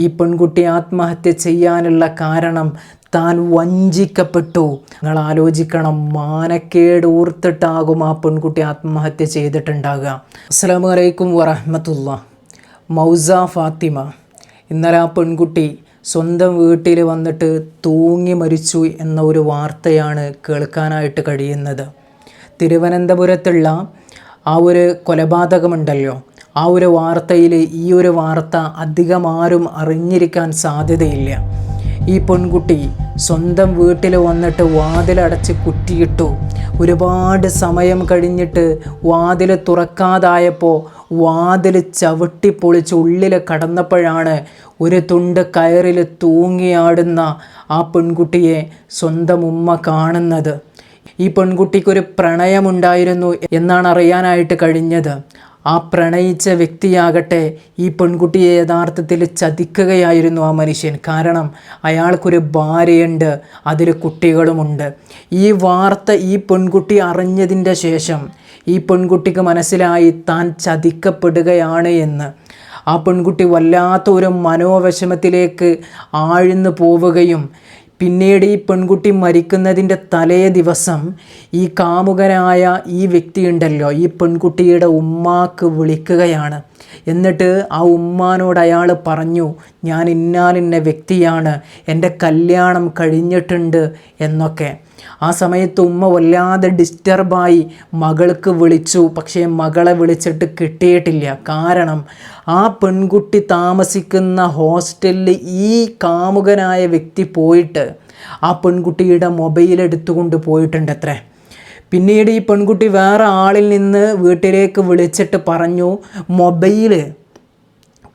ഈ പെൺകുട്ടി ആത്മഹത്യ ചെയ്യാനുള്ള കാരണം താൻ വഞ്ചിക്കപ്പെട്ടു. നിങ്ങൾ ആലോചിക്കണം മാനക്കേട് ഓർത്തിട്ടാകും ആ പെൺകുട്ടി ആത്മഹത്യ ചെയ്തിട്ടുണ്ടാകുക അസ്സാം വലൈക്കും വറഹമത്തുള്ള. മൗസ ഫാത്തിമ. ഇന്നലെ ആ പെൺകുട്ടി സ്വന്തം വീട്ടിൽ വന്നിട്ട് തൂങ്ങി മരിച്ചു എന്ന ഒരു വാർത്തയാണ് കേൾക്കാനായിട്ട് കഴിയുന്നത്. തിരുവനന്തപുരത്തുള്ള ആ ഒരു കൊലപാതകമുണ്ടല്ലോ ആ ഒരു വാർത്തയിൽ ഈ ഒരു വാർത്ത അധികം ആരും അറിഞ്ഞിരിക്കാൻ സാധ്യതയില്ല. ഈ പെൺകുട്ടി സ്വന്തം വീട്ടിൽ വന്നിട്ട് വാതിലടച്ച് കുറ്റിയിട്ടു. ഒരുപാട് സമയം കഴിഞ്ഞിട്ട് വാതിൽ തുറക്കാതായപ്പോൾ വാതിൽ ചവിട്ടി പൊളിച്ച് ഉള്ളിൽ കടന്നപ്പോഴാണ് ഒരു തുണ്ട് കയറിൽ തൂങ്ങിയാടുന്ന ആ പെൺകുട്ടിയെ സ്വന്തം ഉമ്മ കാണുന്നത്. ഈ പെൺകുട്ടിക്കൊരു പ്രണയമുണ്ടായിരുന്നു എന്നാണ് അറിയാനായിട്ട് കഴിഞ്ഞത്. ആ പ്രണയിച്ച വ്യക്തിയാകട്ടെ ഈ പെൺകുട്ടിയെ യഥാർത്ഥത്തിൽ ചതിക്കുകയായിരുന്നു ആ മനുഷ്യൻ. കാരണം അയാൾക്കൊരു ഭാര്യയുണ്ട് അതിൽ കുട്ടികളുമുണ്ട്. ഈ വാർത്ത ഈ പെൺകുട്ടി അറിഞ്ഞതിന്റെ ശേഷം ഈ പെൺകുട്ടിക്ക് മനസ്സിലായി താൻ ചതിക്കപ്പെടുകയാണ് എന്ന്. ആ പെൺകുട്ടി വല്ലാത്ത ഒരു മനോവിഷമത്തിലേക്ക് ആഴ്ന്നു പോവുകയും പിന്നീട് ഈ പെൺകുട്ടി മരിക്കുന്നതിന്റെ തലേ ദിവസം ഈ കാമുകനായ ഈ വ്യക്തിയുണ്ടല്ലോ ഈ പെൺകുട്ടിയുടെ ഉമ്മാക്ക് വിളിക്കുകയാണ്. എന്നിട്ട് ആ ഉമ്മാനോട് അയാൾ പറഞ്ഞു ഞാൻ ഇന്നാലിന്ന വ്യക്തിയാണ് എന്റെ കല്യാണം കഴിഞ്ഞിട്ടുണ്ട് എന്നൊക്കെ. ആ സമയത്ത് ഉമ്മ വല്ലാതെ ഡിസ്റ്റർബായി മകൾക്ക് വിളിച്ചു. പക്ഷേ മകളെ വിളിച്ചിട്ട് കിട്ടിയിട്ടില്ല. കാരണം ആ പെൺകുട്ടി താമസിക്കുന്ന ഹോസ്റ്റലിൽ ഈ കാമുകനായ വ്യക്തി പോയിട്ട് ആ പെൺകുട്ടിയുടെ മൊബൈൽ എടുത്തുകൊണ്ട് പോയിട്ടുണ്ട് അത്രേ പിന്നീട് ഈ പെൺകുട്ടി വേറെ ആളിൽ നിന്ന് വീട്ടിലേക്ക് വിളിച്ചിട്ട് പറഞ്ഞു മൊബൈൽ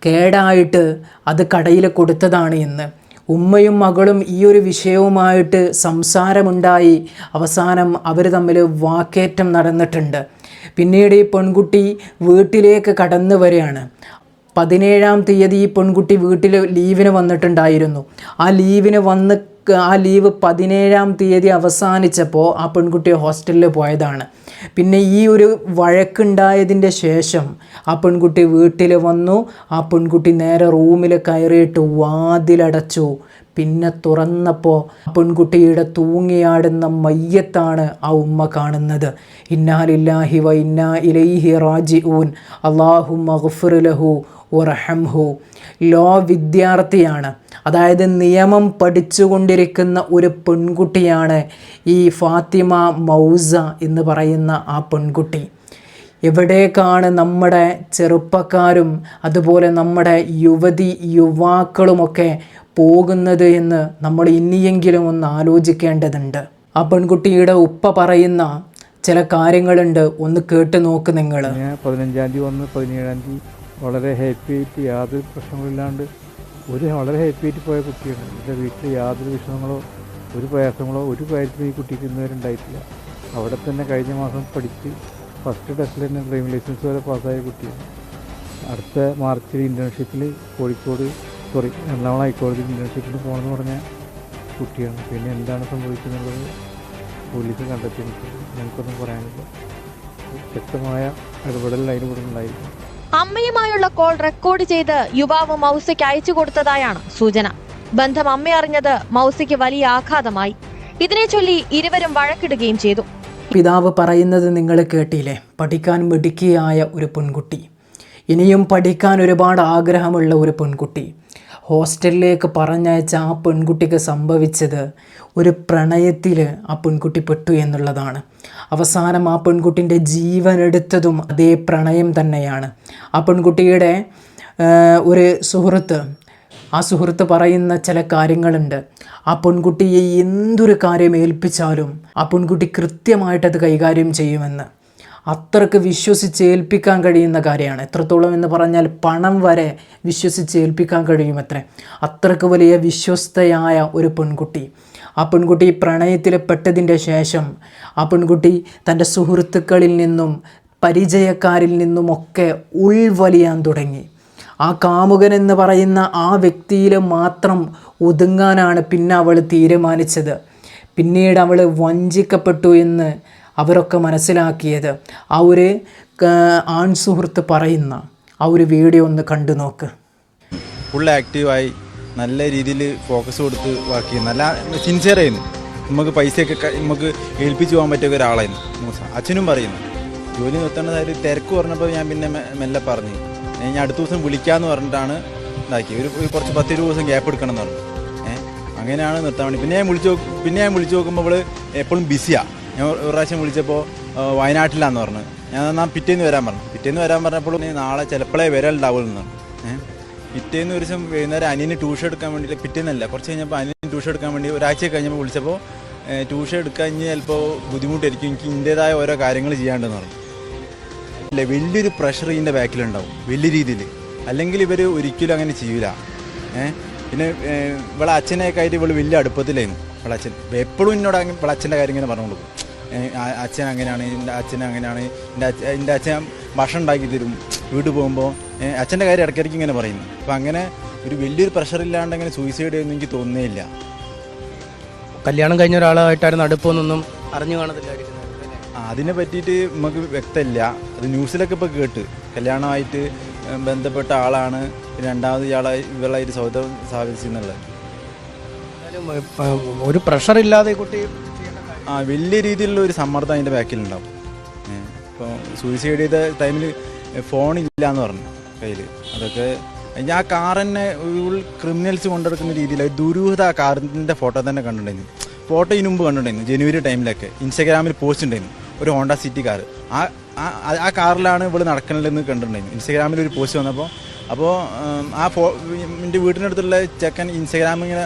കേടായിട്ട് അത് കടയിൽ കൊടുത്തതാണ് എന്ന്. ഉമ്മയും മകളും ഈ ഒരു വിഷയവുമായിട്ട് സംസാരമുണ്ടായി. അവസാനം അവർ തമ്മിൽ വാക്കേറ്റം നടന്നിട്ടുണ്ട്. പിന്നീട് ഈ പെൺകുട്ടി വീട്ടിലേക്ക് കടന്നു വരികയാണ്. പതിനേഴാം തീയതി ഈ പെൺകുട്ടി വീട്ടിൽ ലീവിന് വന്നിട്ടുണ്ടായിരുന്നു. ആ ലീവിന് വന്ന് ആ ലീവ് പതിനേഴാം തീയതി അവസാനിച്ചപ്പോൾ ആ പെൺകുട്ടി ഹോസ്റ്റലിൽ പോയതാണ്. പിന്നെ ഈ ഒരു വഴക്കുണ്ടായതിന്റെ ശേഷം ആ പെൺകുട്ടി വീട്ടിൽ വന്നു ആ പെൺകുട്ടി നേരെ റൂമിൽ കയറിയിട്ട് വാതിലടച്ചു. പിന്നെ തുറന്നപ്പോൾ പെൺകുട്ടിയുടെ തൂങ്ങിയാടുന്ന മയ്യത്താണ് ആ ഉമ്മ കാണുന്നത്. ഇന്നാലില്ലാഹി വ ഇന്നാ ഇലൈഹി റാജി ഊൻ അള്ളാഹു മഹഫുർ ലഹു ഉറഹംഹു ലോ വിദ്യാർത്ഥിയാണ് അതായത് നിയമം പഠിച്ചുകൊണ്ടിരിക്കുന്ന ഒരു പെൺകുട്ടിയാണ് ഈ ഫാത്തിമ മൗസ എന്ന് പറയുന്ന ആ പെൺകുട്ടി. എവിടേക്കാണ് നമ്മുടെ ചെറുപ്പക്കാരും അതുപോലെ നമ്മുടെ യുവതി യുവാക്കളുമൊക്കെ പോകുന്നത് എന്ന് നമ്മൾ ഇനിയെങ്കിലും ഒന്ന് ആലോചിക്കേണ്ടതുണ്ട്. ആ പെൺകുട്ടിയുടെ ഉപ്പ പറയുന്ന ചില കാര്യങ്ങളുണ്ട്. ഒന്ന് കേട്ട് നോക്ക് നിങ്ങൾ പതിനഞ്ചാം തീയതി വന്ന് പതിനേഴാം തീയതി വളരെ ഹാപ്പി ആയിട്ട് യാതൊരു പ്രശ്നങ്ങളില്ലാണ്ട് ഒരു വളരെ ഹാപ്പി ആയിട്ട് പോയ കുട്ടിയാണ്. എന്റെ വീട്ടിൽ യാതൊരു വിഷമങ്ങളോ ഒരു പ്രയാസങ്ങളോ ഒരു കാര്യത്തിലും ഈ കുട്ടിക്ക് ഇന്നുവരെ ഉണ്ടായിട്ടില്ല. അവിടെ തന്നെ കഴിഞ്ഞ മാസം പഠിച്ച് ഫസ്റ്റ് ടെസ്റ്റിൽ തന്നെ ഡ്രൈവിംഗ് ലൈസൻസ് വരെ പാസ്സായ കുട്ടിയാണ്. അടുത്ത മാർച്ചിൽ ഇന്റേൺഷിപ്പിൽ കോഴിക്കോട് സോറി എറണാകുളം ഹൈക്കോടതിയിൽ ഇന്റേൺഷിപ്പിൽ പോകണമെന്ന് പറഞ്ഞ കുട്ടിയാണ്. പിന്നെ എന്താണ് സംഭവിക്കുന്നത് പോലീസ് കണ്ടെത്തിയിട്ടുണ്ട്. ഞങ്ങൾക്കൊന്നും പറയാനില്ല. ശക്തമായ ഇടപെടൽ അതിന് കൂടെ ഉണ്ടായിരിക്കും അമ്മയുമായുള്ള കോൾ റെക്കോർഡ് ചെയ്ത് യുവാവ് മൗസയ്ക്ക് അയച്ചു കൊടുത്തതായാണ് സൂചന. ബന്ധം അമ്മ അറിഞ്ഞത് മൗസയ്ക്ക് വലിയ ആഘാതമായി. ഇതിനെ ചൊല്ലി ഇരുവരും വഴക്കിടുകയും ചെയ്തു. പിതാവ് പറയുന്നത് നിങ്ങൾ കേട്ടില്ലേ? പഠിക്കാൻ മിടുക്കിയായ ഒരു പെൺകുട്ടി. ഇനിയും പഠിക്കാൻ ഒരുപാട് ആഗ്രഹമുള്ള ഒരു പെൺകുട്ടി. ഹോസ്റ്റലിലേക്ക് പറഞ്ഞയച്ച ആ പെൺകുട്ടിക്ക് സംഭവിച്ചത് ഒരു പ്രണയത്തിൽ ആ പെൺകുട്ടി പെട്ടു എന്നുള്ളതാണ്. അവസാനം ആ പെൺകുട്ടിന്റെ ജീവൻ എടുത്തതും അതേ പ്രണയം തന്നെയാണ്. ആ പെൺകുട്ടിയുടെ ഒരു സുഹൃത്ത് ആ സുഹൃത്ത് പറയുന്ന ചില കാര്യങ്ങളുണ്ട്. ആ പെൺകുട്ടിയെ എന്തൊരു കാര്യം ഏൽപ്പിച്ചാലും ആ പെൺകുട്ടി കൃത്യമായിട്ടത് കൈകാര്യം ചെയ്യുമെന്ന്. അത്രയ്ക്ക് വിശ്വസിച്ച് ഏൽപ്പിക്കാൻ കഴിയുന്ന കാര്യമാണ്. എത്രത്തോളം എന്ന് പറഞ്ഞാൽ പണം വരെ വിശ്വസിച്ച് ഏൽപ്പിക്കാൻ കഴിയുമത്രേ. അത്രയ്ക്ക് വലിയ വിശ്വസ്തയായ ഒരു പെൺകുട്ടി. ആ പെൺകുട്ടി പ്രണയത്തിൽ പെട്ടതിന്റെ ശേഷം ആ പെൺകുട്ടി തന്റെ സുഹൃത്തുക്കളിൽ നിന്നും പരിചയക്കാരിൽ നിന്നുമൊക്കെ ഉൾവലിയാൻ തുടങ്ങി. ആ കാമുകൻ എന്ന് പറയുന്ന ആ വ്യക്തിയിൽ മാത്രം ഒതുങ്ങാനാണ് പിന്നെ അവൾ തീരുമാനിച്ചത്. പിന്നീട് അവൾ വഞ്ചിക്കപ്പെട്ടു എന്ന് അവരൊക്കെ മനസ്സിലാക്കിയത്. ആ ഒരു ആൺ സുഹൃത്ത് പറയുന്ന ആ ഒരു വീഡിയോ ഒന്ന് കണ്ടു നോക്ക്. ഫുൾ ആക്റ്റീവായി നല്ല രീതിയിൽ ഫോക്കസ് കൊടുത്ത് വർക്ക് ചെയ്യുന്നു. നല്ല സിൻസിയർ ആയിരുന്നു. നമുക്ക് പൈസയൊക്കെ നമുക്ക് ഏൽപ്പിച്ച് പോകാൻ പറ്റിയ ഒരാളായിരുന്നു. അച്ഛനും പറയുന്നു. ജോലി നിർത്തേണ്ടതായിട്ട് തിരക്ക് പറഞ്ഞപ്പോൾ ഞാൻ പിന്നെ മെല്ലെ പറഞ്ഞു. ഞാൻ അടുത്ത ദിവസം വിളിക്കാമെന്ന് പറഞ്ഞിട്ടാണ് ഇതാക്കി ഒരു കുറച്ച് പത്ത് ഇരുപത് ദിവസം ഗ്യാപ്പ് എടുക്കണം എന്ന് പറഞ്ഞു. ഏഹ് അങ്ങനെയാണ് നിർത്താൻ വേണ്ടി. പിന്നെ ഞാൻ വിളിച്ചു പിന്നെ ഞാൻ വിളിച്ചു നോക്കുമ്പോൾ അവൾ എപ്പോഴും ബിസിയാണ് ഞാൻ ഒരു പ്രാവശ്യം വിളിച്ചപ്പോൾ വയനാട്ടിലാന്ന് പറഞ്ഞു. ഞാൻ എന്നാൽ പിറ്റേന്ന് വരാൻ പറഞ്ഞു. പിറ്റേന്ന് വരാൻ പറഞ്ഞപ്പോൾ നാളെ ചിലപ്പോഴേ വരാനുണ്ടാവുള്ളൂ എന്ന് പറഞ്ഞു. പിറ്റേന്ന് ഒരു ദിവസം വൈകുന്നേരം അനിയന് ട്യൂഷൻ എടുക്കാൻ വേണ്ടി പിറ്റേന്നല്ല കുറച്ച് കഴിഞ്ഞപ്പോൾ അനിയന് ട്യൂഷൻ എടുക്കാൻ വേണ്ടി ഒരാഴ്ച കഴിഞ്ഞപ്പോൾ വിളിച്ചപ്പോൾ ട്യൂഷൻ എടുക്കാൻ ഇനി ചിലപ്പോൾ ബുദ്ധിമുട്ടായിരിക്കും. എനിക്ക് ഇതിന്റെതായ ഓരോ കാര്യങ്ങൾ ചെയ്യാണ്ടെന്ന് പറഞ്ഞു. അല്ല വലിയൊരു പ്രഷർ ഇതിന്റെ ബാക്കിലുണ്ടാവും വലിയ രീതിയിൽ. അല്ലെങ്കിൽ ഇവർ ഒരിക്കലും അങ്ങനെ ചെയ്യില്ല പിന്നെ ഇവളെ അച്ഛനെയൊക്കെ ആയിട്ട് ഇവൾ വലിയ അടുപ്പത്തിലായിരുന്നു. ഇവളച്ഛൻ എപ്പോഴും എന്നോട് ഇവളച്ഛന്റെ കാര്യം ഇങ്ങനെ പറഞ്ഞു കൊടുക്കും ഏഹ്, ആ- അച്ഛൻ അങ്ങനെയാണ് എന്റെ അച്ഛൻ അങ്ങനെയാണ് എന്റെ അച്ഛൻ എന്റെ അച്ഛൻ ഭക്ഷണം ഉണ്ടാക്കി തരും വീട്ടിൽ പോകുമ്പോൾ അച്ഛന്റെ കാര്യം ഇടയ്ക്കിടയ്ക്ക് ഇങ്ങനെ പറയുന്നു അപ്പം അങ്ങനെ ഒരു വലിയൊരു പ്രഷർ ഇല്ലാണ്ട് അങ്ങനെ സൂയിസൈഡ് ചെയ്യുമെന്ന് എനിക്ക് തോന്നുന്നില്ല കല്യാണം കഴിഞ്ഞ ഒരാളായിട്ടായിരുന്നു അടുപ്പൊന്നും അറിഞ്ഞു കാണത്തില്ലായിരിക്കും ആ, അതിനെ പറ്റിയിട്ട് നമുക്ക് വ്യക്തമില്ല. അത് ന്യൂസിലൊക്കെ ഇപ്പോൾ കേട്ട്. കല്യാണമായിട്ട് ബന്ധപ്പെട്ട ആളാണ് രണ്ടാമത് ഇയാളായി ഇവളായിട്ട് സൗഹൃദം സ്ഥാപിച്ചെന്നുള്ളത്. ഒരു പ്രഷർ ഇല്ലാതെ കുട്ടി ആ വലിയ രീതിയിലുള്ള ഒരു സമ്മർദ്ദം അതിന്റെ ബാക്കിലുണ്ടാവും ഇപ്പോൾ സൂയിസൈഡ് ചെയ്ത ടൈമിൽ ഫോൺ ഇല്ല എന്ന് പറഞ്ഞു കയ്യിൽ അതൊക്കെ ഞാൻ ആ കാർ തന്നെ ഒരു ക്രിമിനൽസ് കൊണ്ടെടുക്കുന്ന രീതിയിൽ ദുരൂഹത ആ കാറിന്റെ ഫോട്ടോ തന്നെ കണ്ടിട്ടുണ്ടായിരുന്നു. ഫോട്ടോ ഇതിനു കണ്ടിട്ടുണ്ടായിരുന്നു ജനുവരി ടൈമിലൊക്കെ ഇൻസ്റ്റാഗ്രാമിൽ പോസ്റ്റ് ഉണ്ടായിരുന്നു ഒരു ഹോണ്ട സിറ്റി കാർ ആ ആ- കാറിലാണ് ഇവൾ നടക്കണതെന്ന് കണ്ടിട്ടുണ്ടായിരുന്നു. ഇൻസ്റ്റാഗ്രാമിൽ ഒരു പോസ്റ്റ് വന്നപ്പോൾ അപ്പോൾ ആ ഫോ എന്റെ വീട്ടിനടുത്തുള്ള ചെക്കൻ ഇൻസ്റ്റാഗ്രാമിൽ ഇങ്ങനെ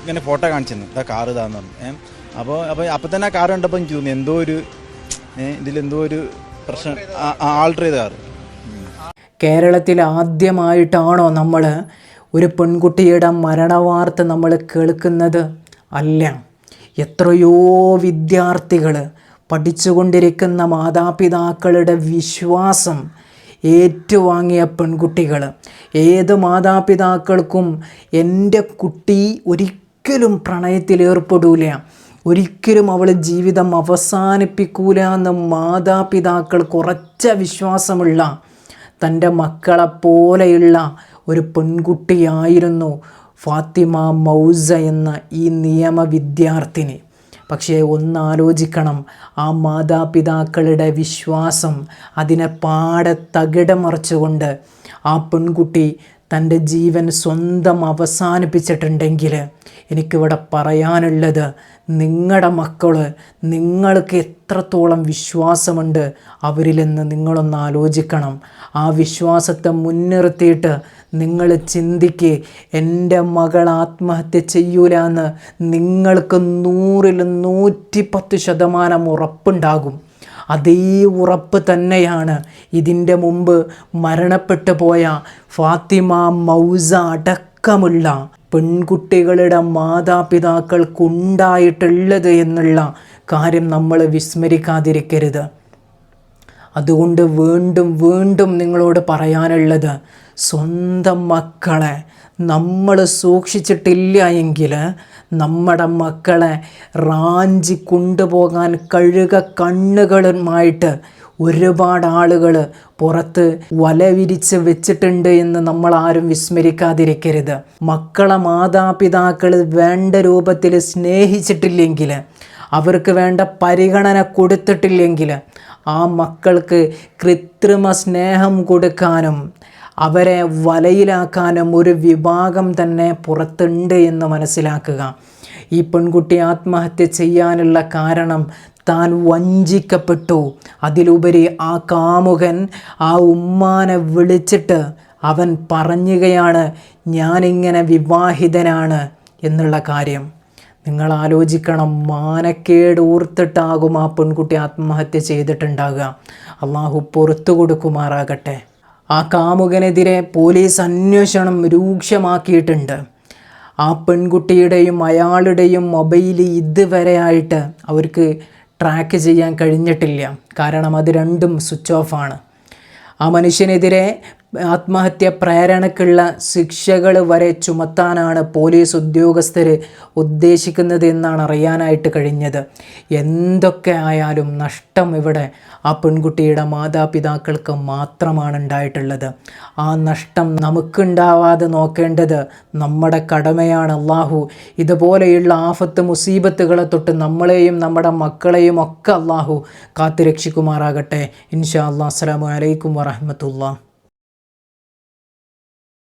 ഇങ്ങനെ ഫോട്ടോ കാണിച്ചിരുന്നു. ഇതാ കാർ ഇതാന്ന് പറഞ്ഞു അപ്പോൾ അപ്പോൾ അപ്പം തന്നെ ആ കാർ കണ്ടപ്പോൾ എനിക്ക് തോന്നി എന്തോ ഒരു ഇതിലെന്തോ ഒരു പ്രശ്നം ആൾട്ടർ ചെയ്ത കാർ കേരളത്തിൽ ആദ്യമായിട്ടാണോ നമ്മൾ ഒരു പെൺകുട്ടിയുടെ മരണവാർത്ത നമ്മൾ കേൾക്കുന്നത്? അല്ല. എത്രയോ വിദ്യാർത്ഥികൾ പഠിച്ചുകൊണ്ടിരിക്കുന്ന മാതാപിതാക്കളുടെ വിശ്വാസം ഏറ്റുവാങ്ങിയ പെൺകുട്ടികൾ ഏത് മാതാപിതാക്കൾക്കും എന്റെ കുട്ടി ഒരിക്കലും പ്രണയത്തിൽ ഏർപ്പെടൂല ഒരിക്കലും അവൾ ജീവിതം അവസാനിപ്പിക്കൂല എന്ന് മാതാപിതാക്കൾ കുറച്ച വിശ്വാസമുള്ള തന്റെ മക്കളെപ്പോലെയുള്ള ഒരു പെൺകുട്ടിയായിരുന്നു ഫാത്തിമ മൗസ എന്ന ഈ നിയമ വിദ്യാർത്ഥിനി പക്ഷേ ഒന്നാലോചിക്കണം ആ മാതാപിതാക്കളുടെ വിശ്വാസം അതിനെ പാടെ തകിടമറിച്ചുകൊണ്ട് ആ പെൺകുട്ടി തന്റെ ജീവൻ സ്വന്തം അവസാനിപ്പിച്ചിട്ടുണ്ടെങ്കിൽ എനിക്കിവിടെ പറയാനുള്ളത് നിങ്ങളുടെ മക്കൾ നിങ്ങൾക്ക് എത്രത്തോളം വിശ്വാസമുണ്ട് അവരിലെന്ന് നിങ്ങളൊന്ന് ആലോചിക്കണം. ആ വിശ്വാസത്തെ മുൻനിർത്തിയിട്ട് നിങ്ങൾ ചിന്തിക്ക് എന്റെ മകൾ ആത്മഹത്യ ചെയ്യൂല എന്ന് നിങ്ങൾക്ക് നൂറിൽ നൂറ്റി പത്ത് ശതമാനം ഉറപ്പുണ്ടാകും. അതേ ഉറപ്പ് തന്നെയാണ്. ഇതിന്റെ മുമ്പ് മരണപ്പെട്ടു പോയ ഫാത്തിമ മൗസ അടക്കമുള്ള പെൺകുട്ടികളുടെ മാതാപിതാക്കൾക്കുണ്ടായിട്ടുള്ളത് എന്നുള്ള കാര്യം നമ്മൾ വിസ്മരിക്കാതിരിക്കരുത്. അതുകൊണ്ട് വീണ്ടും വീണ്ടും നിങ്ങളോട് പറയാനുള്ളത് സ്വന്തം മക്കളെ നമ്മൾ സൂക്ഷിച്ചിട്ടില്ല എങ്കിൽ നമ്മുടെ മക്കളെ റാഞ്ചി കൊണ്ടുപോകാൻ കഴുക കണ്ണുകളുമായിട്ട് ഒരുപാട് ആളുകൾ പുറത്ത് വല വിരിച്ച് വെച്ചിട്ടുണ്ട് എന്ന് നമ്മൾ ആരും വിസ്മരിക്കാതിരിക്കരുത്. മക്കളെ മാതാപിതാക്കൾ വേണ്ട രൂപത്തിൽ സ്നേഹിച്ചിട്ടില്ലെങ്കിൽ അവർക്ക് വേണ്ട പരിഗണന കൊടുത്തിട്ടില്ലെങ്കിൽ ആ മക്കൾക്ക് കൃത്രിമ സ്നേഹം കൊടുക്കാനും അവരെ വലയിലാക്കാനും ഒരു വിഭാഗം തന്നെ പുറത്തുണ്ട് എന്ന് മനസ്സിലാക്കുക. ഈ പെൺകുട്ടി ആത്മഹത്യ ചെയ്യാനുള്ള കാരണം താൻ വഞ്ചിക്കപ്പെട്ടു. അതിലുപരി ആ കാമുകൻ ആ ഉമ്മാനെ വിളിച്ചിട്ട് അവൻ പറഞ്ഞുകയാണ് ഞാനിങ്ങനെ വിവാഹിതനാണ് എന്നുള്ള കാര്യം. നിങ്ങൾ ആലോചിക്കണം മാനക്കേട് ഓർത്തിട്ടാകും ആ പെൺകുട്ടി ആത്മഹത്യ ചെയ്തിട്ടുണ്ടാകുക. അള്ളാഹു പുറത്തു കൊടുക്കുമാറാകട്ടെ. ആ കാമുകനെതിരെ പോലീസ് അന്വേഷണം രൂക്ഷമാക്കിയിട്ടുണ്ട്. ആ പെൺകുട്ടിയുടെയും അയാളുടെയും മൊബൈൽ ഇതുവരെ ആയിട്ട് അവർക്ക് ട്രാക്ക് ചെയ്യാൻ കഴിഞ്ഞിട്ടില്ല. കാരണം അത് രണ്ടും സ്വിച്ച് ഓഫാണ് ആ മനുഷ്യനെതിരെ ആത്മഹത്യ പ്രേരണക്കുള്ള ശിക്ഷകൾ വരെ ചുമത്താനാണ് പോലീസ് ഉദ്യോഗസ്ഥർ ഉദ്ദേശിക്കുന്നത് എന്നാണ് അറിയാനായിട്ട് കഴിഞ്ഞത്. എന്തൊക്കെ ആയാലും നഷ്ടം ഇവിടെ ആ പെൺകുട്ടിയുടെ മാതാപിതാക്കൾക്ക് മാത്രമാണ് ഉണ്ടായിട്ടുള്ളത്. ആ നഷ്ടം നമുക്കുണ്ടാവാതെ നോക്കേണ്ടത് നമ്മുടെ കടമയാണ്. അള്ളാഹു ഇതുപോലെയുള്ള ആഫത്ത് മുസീബത്തുകളെ തൊട്ട് നമ്മളെയും നമ്മുടെ മക്കളെയും ഒക്കെ അള്ളാഹു കാത്തുരക്ഷിക്കുമാറാകട്ടെ. ഇൻഷാ അല്ലാ അസ്സാം വലൈക്കും വറഹമത്തുള്ള